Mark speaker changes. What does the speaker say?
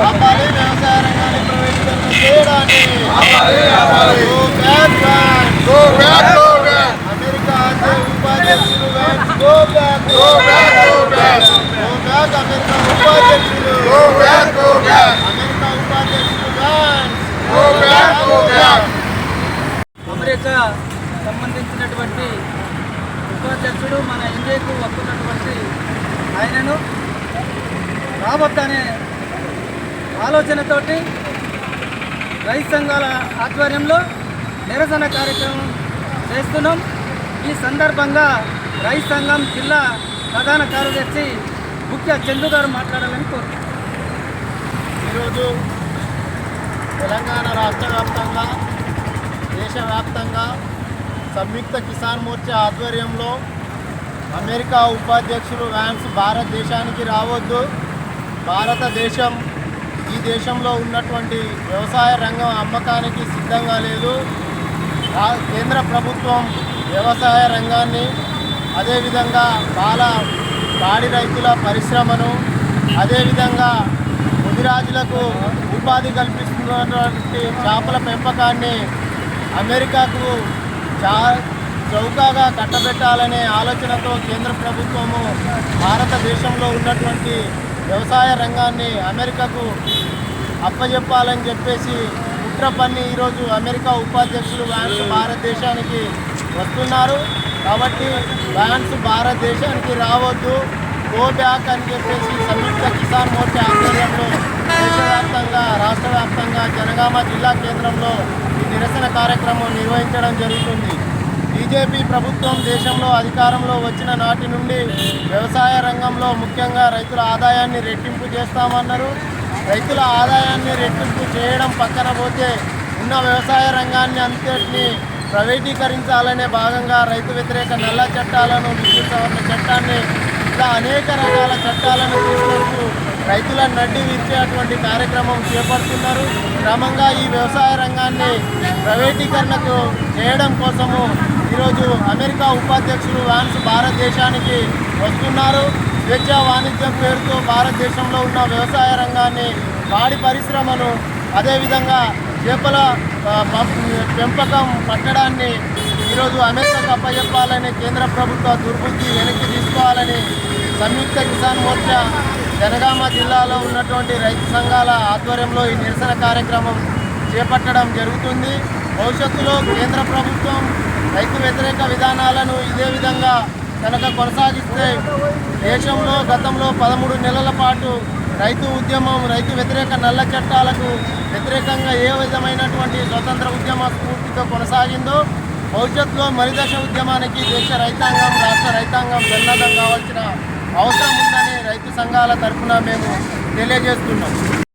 Speaker 1: ఆపాలి, వ్యవసాయ రంగాన్ని చేయడాన్ని అమెరికా ఉపాధ్యక్షులు go back go back America ఉపాధ్యక్షులు అమెరికా ఉపాధ్యక్షులు వ్యాన్స్
Speaker 2: అమెరికా సంబంధించినటువంటి ఉపాధ్యక్షుడు మన ఇండియాకు వస్తున్నటువంటి ఆయనను రావద్దనే ఆలోచనతోటి రైతు సంఘాల ఆధ్వర్యంలో నిరసన కార్యక్రమం చేస్తున్నాం. ఈ సందర్భంగా రైతు సంఘం జిల్లా ప్రధాన కార్యదర్శి ముఖ్య చందు గారు మాట్లాడాలని కోరుతున్నాం.
Speaker 1: ఈరోజు తెలంగాణ రాష్ట్ర వ్యాప్తంగా దేశవ్యాప్తంగా సంయుక్త కిసాన్ మోర్చా ఆధ్వర్యంలో అమెరికా ఉపాధ్యక్షులు వ్యాన్స్ భారతదేశానికి రావద్దు. భారతదేశం ఈ దేశంలో ఉన్నటువంటి వ్యవసాయ రంగం అమ్మకానికి సిద్ధంగా లేదు. కేంద్ర ప్రభుత్వం వ్యవసాయ రంగాన్ని అదేవిధంగా పాల పాడి రైతుల పరిశ్రమను అదేవిధంగా ముదిరాజులకు ఉపాధి కల్పిస్తున్నటువంటి చేపల పెంపకాన్ని అమెరికాకు చా చౌకగా కట్టబెట్టాలనే ఆలోచనతో కేంద్ర ప్రభుత్వము భారతదేశంలో ఉన్నటువంటి వ్యవసాయ రంగాన్ని అమెరికాకు అప్పజెప్పాలని చెప్పేసి కుట్ర పన్ని ఈరోజు అమెరికా ఉపాధ్యక్షులు వ్యాన్స్ భారతదేశానికి వస్తున్నారు. కాబట్టి వ్యాన్స్ భారతదేశానికి రావద్దు. గో బ్యాక్ అని చెప్పేసి సంయుక్త కిసాన్ మోర్చా ఆధ్వర్యంలో దేశవ్యాప్తంగా రాష్ట్ర వ్యాప్తంగా జనగామ జిల్లా కేంద్రంలో ఈ నిరసన కార్యక్రమం నిర్వహించడం జరుగుతుంది. బీజేపీ ప్రభుత్వం దేశంలో అధికారంలో వచ్చిన నాటి నుండి వ్యవసాయ రంగంలో ముఖ్యంగా రైతుల ఆదాయాన్ని రెట్టింపు చేస్తామన్నారు. రైతుల ఆదాయాన్ని రెట్టింపు చేయడం పక్కన పోతే ఉన్న వ్యవసాయ రంగాన్ని అంతటిని ప్రైవేటీకరించాలనే భాగంగా రైతు వ్యతిరేక నల్ల చట్టాలను విద్యుత్ సవరణ చట్టాన్ని ఇలా అనేక రకాల చట్టాలను తీసుకొస్తూ రైతుల నడ్డి విరిచేటువంటి కార్యక్రమం చేపడుతున్నారు. క్రమంగా ఈ వ్యవసాయ రంగాన్ని ప్రైవేటీకరణకు చేయడం కోసము ఈరోజు అమెరికా ఉపాధ్యక్షులు వ్యాన్స్ భారతదేశానికి వస్తున్నారు. స్వేచ్ఛ వాణిజ్యం పేరుతో భారతదేశంలో ఉన్న వ్యవసాయ రంగాన్ని పాడి పరిశ్రమను అదేవిధంగా చేపల పెంపకం పట్టడాన్ని ఈరోజు అమెరికాకు అప్పచెప్పాలని కేంద్ర ప్రభుత్వ దుర్బుద్ధి వెనక్కి తీసుకోవాలని సంయుక్త కిసాన్ మోర్చా జనగామ జిల్లాలో ఉన్నటువంటి రైతు సంఘాల ఆధ్వర్యంలో ఈ నిరసన కార్యక్రమం చేపట్టడం జరుగుతుంది. భవిష్యత్తులో కేంద్ర ప్రభుత్వం రైతు వ్యతిరేక విధానాలను ఇదే విధంగా కనుక కొనసాగిస్తే దేశంలో గతంలో పదమూడు నెలల పాటు రైతు ఉద్యమం రైతు వ్యతిరేక నల్ల చట్టాలకు వ్యతిరేకంగా ఏ విధమైనటువంటి స్వతంత్ర ఉద్యమ స్ఫూర్తితో కొనసాగిందో భవిష్యత్తులో మరిదశ ఉద్యమానికి దేశ రైతాంగం రాష్ట్ర రైతాంగం సన్నద్ధం కావాల్సిన అవసరం ఉందని రైతు సంఘాల తరఫున మేము తెలియజేస్తున్నాం.